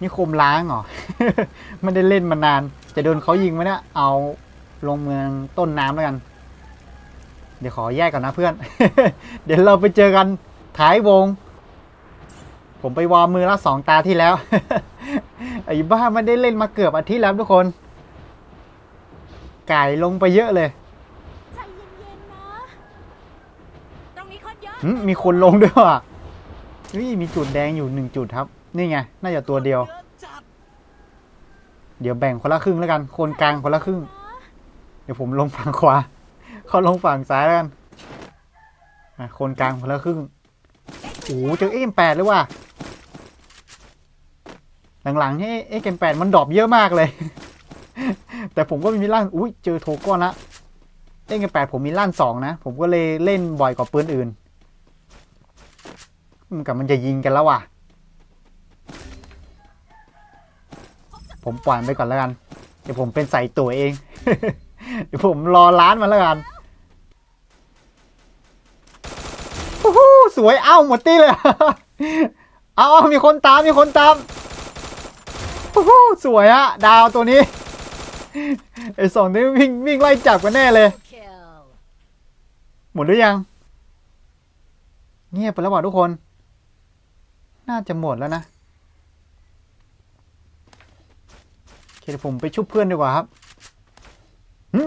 นี่คมล้างเหรอ ไม่ได้เล่นมานาน จะโดนเขายิงไหมเนี่ยเอาลงเมืองต้นน้ำแล้วกัน เดี๋ยวขอแยกก่อนนะเพื่อน เดี๋ยวเราไปเจอกันท้ายวง ผมไปวอร์มมือละสองตาที่แล้ว ไอ้บ้าไม่ได้เล่นมาเกือบอาทิตย์แล้วทุกคน ไก่ลงไปเยอะเลย ใจเย็นๆนะ ตรงนี้คนเยอะ หึมีคนลงด้วยว่ะนี่มีจุดแดงอยู่หนึ่งจุดครับนี่ไง น่าจะตัวเดียว เดี๋ยวแบ่งคนละครึ่งแล้วกัน คนกลางคนละครึ่ง เดี๋ยวผมลงฝั่งขวา เขาลงฝั่งซ้ายแล้วกันอะคนกลางคนละครึ่ง โอ้โหเจอเอ็มแปดเลยว่ะ หลังๆนี่เอ็มแปดมันดรอปเยอะมากเลย แต่ผมก็มีลั่น อุ้ยเจอโทก้อนละเอ็มแปดผมมีลั่นสองนะ ผมก็เลยเล่นบ่อยกว่าปืนอื่นมันกับมันจะยิงกันแล้วว่ะ ผมปล่อยไปก่อนแล้วกัน เดี๋ยวผมเป็นใส่ตัวเอง เดี๋ยวผมรอร้านมันแล้วกันโอ้โหสวยเอ้าหมดตี้เลย เอาเอามีคนตามมีคนตามโอ้โหสวยอะดาวตัวนี้ไอสองนี้วิ่งวิ่งไล่จับกันแน่เลย หมดหรือยัง เงียบไปแล้วว่ะทุกคน น่าจะหมดแล้วนะโอ เคเดี๋ยวผมไปชุบเพื่อนดีกว่าครับ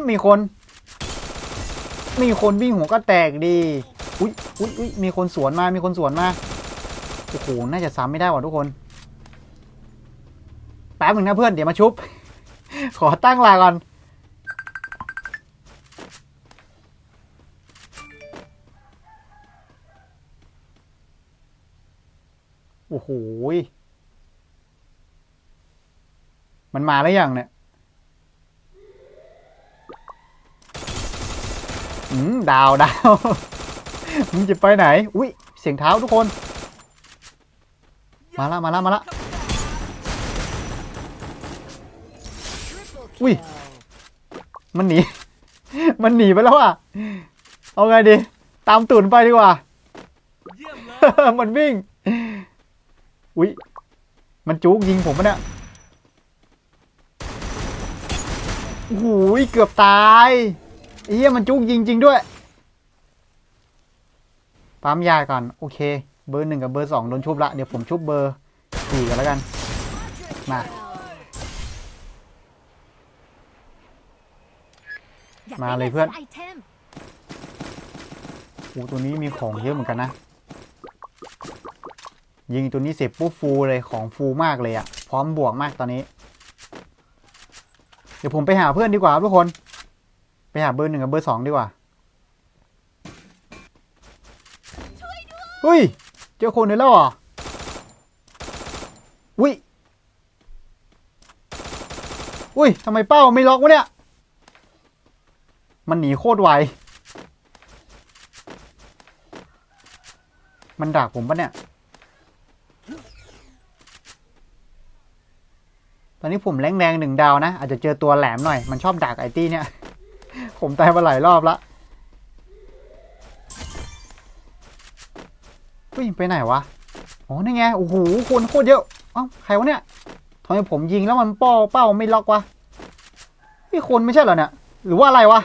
มีคน มีคนวิ่งหัวก็แตกดี อุ้ยอุ้ยอุ้ยมีคนสวนมา มีคนสวนมา โอ้โห น่าจะซ้ำไม่ได้ว่ะทุกคน แป๊บหนึ่งนะเพื่อน เดี๋ยวมาชุบ ขอตั้งลาก่อน โอ้โห มันมาแล้วยังเนี่ย อืม ดาวดาวมึงจะไปไหน อุ้ย เสียงเท้าทุกคน มาละมาละมาละ triple อุ้ย kill มันหนี มันหนีไปแล้วอะ เอาไงดี ตามตุ่นไปดีกว่าเยี่ยมเลยมันวิ่ง อุ้ย มันจุกยิงผมปะเนี่ย โอ้โหเกือบตายไอ้เหี้ยมันจุกยิงจริงด้วย ปั๊มยาก่อน โอเค เบอร์หนึ่งกับเบอร์สองโดนชุบละ เดี๋ยวผมชุบเบอร์สี่กันแล้วกัน มามาเลยเพื่อนโอ้ตัวนี้มีของเยอะเหมือนกันนะ ยิงตัวนี้เสร็จปุ๊บฟูเลยของฟูมากเลยอะพร้อมบวกมากตอนนี้ เดี๋ยวผมไปหาเพื่อนดีกว่าทุกคน ไปหาเบอร์หนึ่งกับเบอร์สองดีกว่าเฮ้ย เจอคนเลยแล้วเหรออุ้ย อุ้ยทำไมเป้าไม่ล็อกวะเนี่ย มันหนีโคตรไว มันดักผมปะเนี่ย ตอนนี้ผมแรงแรงหนึ่งดาวนะ อาจจะเจอตัวแหลมหน่อย มันชอบดักไอตี้เนี่ย ผมตายมาหลายรอบละเฮ้ยไปไหนวะอ๋อนี่ไง โอ้โหคนโคตรเยอะเอ้าใครวะเนี่ยทำไมผมยิงแล้วมันป้อเป้าไม่ล็อกวะนี่คนไม่ใช่เหรอเนี่ย หรือว่าอะไรวะ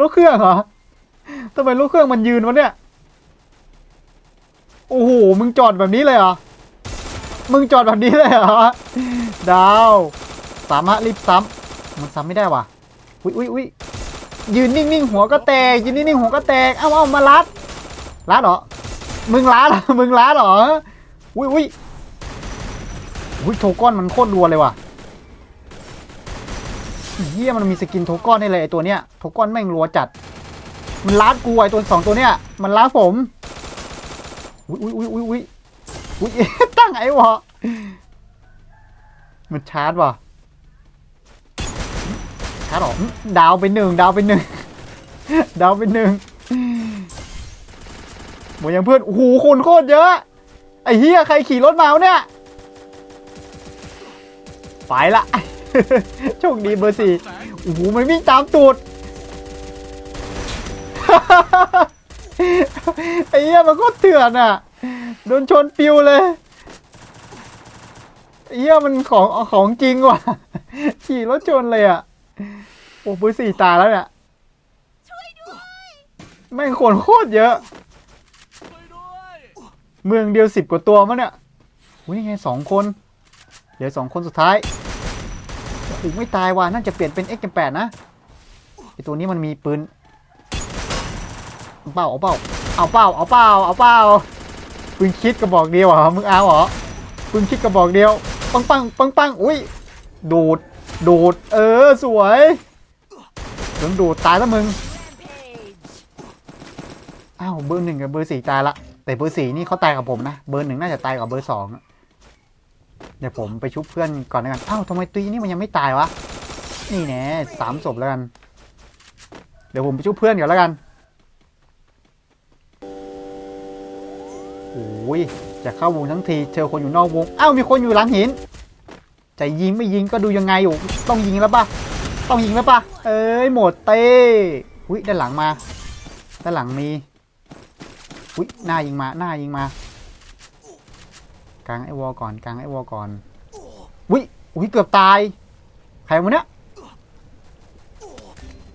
รถเครื่องเหรอทำไมรถเครื่องมันยืนวะเนี่ย โอ้โห มึงจอดแบบนี้เลยเหรอ มึงจอดแบบนี้เลยเหรอ ดาว สามารถรีบซ้ำมันซ้ำไม่ได้ว่ะ อุ้ยอุ้ยอุ้ยยืนนิ่งๆหัวก็แตก ยืนนิ่งๆหัวก็แตก เอ้าเอ้ามาลัดลัดเหรอ มึงลัดเหรอมึงลัดเหรอ อุ้ยอุ้ยอุ้ยโทก้อนมันโคตรรัวเลยว่ะเฮียมันมีสกินโทก้อนนี่เลยไอตัวเนี้ย โทก้อนแม่งรัวจัด มันลัดกูไอตัวสองตัวเนี้ย มันลัดผม อุ้ยอุ้ยอุ้ยอุ้ยอุ้ยตั้งไอ้วะ มันชาร์จว่ะชาร์จหรอดาวไปหนึ่งดาวไปหนึ่งดาวไปหนึ่งหมดยังเพื่อนโอ้โหคนโคตรเยอะ ไอ้เฮียใครขี่รถมาเนี่ย ไปละ โชคดีเบอร์สี่โอ้โหมันวิ่งตามตูด ไอ้เหี้ยมันก็เถื่อนอะ โดนชนปิวเลย เฮียมันของของจริงว่ะ ขี่รถชนเลยอะ โอ้เบอร์สี่ตาแล้วเนี่ยช่วยด้วยแม่งคนโคตรเยอะช่วยด้วยเมืองเดียวสิบกว่าตัวมั้งเนี่ยอุ้ยนี่ไงสองคน เหลือสองคนสุดท้ายโอ้โหไม่ตายว่ะน่าจะเปลี่ยนเป็น x 8 นะไอตัวนี้มันมีปืนเอาเป้าเอาเป้าเอาเป้าเอาเป้าเอาเป้าปืนคิดกระบอกเดียวเหรอมึงเอาเหรอปืนคิดกระบอกเดียว ปังปังปังปังอุ้ยดูด ดูด เออ สวยโดนดูด ตายแล้วมึง อ้าว เบอร์หนึ่งกับเบอร์สี่ตายละ แต่เบอร์สี่นี่เขาตายกับผมนะ เบอร์หนึ่งน่าจะตายกับเบอร์สองเดี๋ยวผมไปชุบเพื่อนก่อนแล้วกัน อ้าวทำไมตีนี่มันยังไม่ตายวะ นี่แน่สามศพแล้วกัน เดี๋ยวผมไปชุบเพื่อนก่อนแล้วกัน โอ้ยจะเข้าวงทั้งทีเจอคนอยู่นอกวงอ้าวมีคนอยู่หลังหินจะยิงไม่ยิงก็ดูยังไงอยู่ต้องยิงแล้วปะต้องยิงแล้วปะเอ้ยหมดเต้อุ้ยด้านหลังมาด้านหลังมีอุ้ยหน้ายิงมาหน้ายิงมากลางไอ้วอลก่อนกลางไอ้วอลก่อนอุ้ยอุ้ยเกือบตายใครวะเนี่ย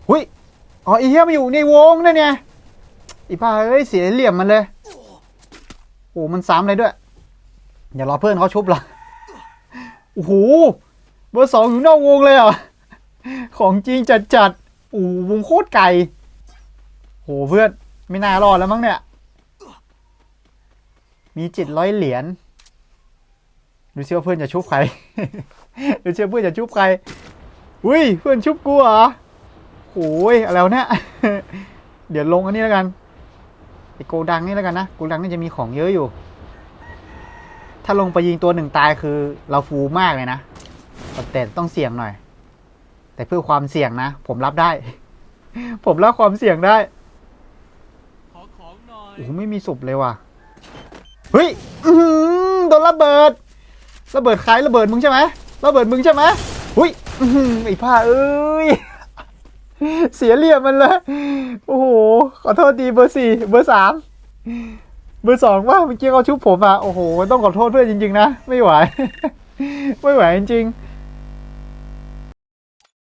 อุ้ยอ๋อไอ้เหี้ยมาอยู่ในวงนั่นไงอ้ป้าเอ้ยเสียเหลี่ยมมันเลย โอ้มันซ้ำเลยด้วยเดี๋ยวรอเพื่อนเขาชุบละโอ้โหเบอร์สองอยู่นอกวงเลยอะ ของจริงจัดจัดโอ้วงโคตรไกลโหเพื่อนไม่น่ารอดแล้วมั้งเนี่ย มีจ็ดร้อยเหรียญดูเชื่อเพื่อนจะชุบใครดูเชื่อเพื่อนจะชุบใคร อุ้ยเพื่อนชุบกูเหรอโอ้ยอะไรเนี่ย เดี๋ยวลงอันนี้แล้วกัน โกดังนี่แล้วกันนะโกดังนี่จะมีของเยอะอยู่ ถ้าลงไปยิงตัวหนึ่งตายคือเราฟูมากเลยนะแต่ต้องเสี่ยงหน่อย แต่เพื่อความเสี่ยงนะ ผมรับได้ ผมรับความเสี่ยงได้ขอของหน่อยโอ้ไม่มีศพเลยว่ะเฮ้ยอือโดนระเบิด ระเบิดใครระเบิดมึงใช่ไหมระเบิดมึงใช่ไหมหุ้ยไอ้ผ้าเอ้ย เสียเหลี่ยมมันเลย โอ้โห ขอโทษดีเบอร์สี่เบอร์สามเบอร์สองว่าเมื่อกี้เขาชุบผมอะ โอ้โห ต้องขอโทษเพื่อนจริง ๆ นะ ไม่ไหว ไม่ไหวจริงๆ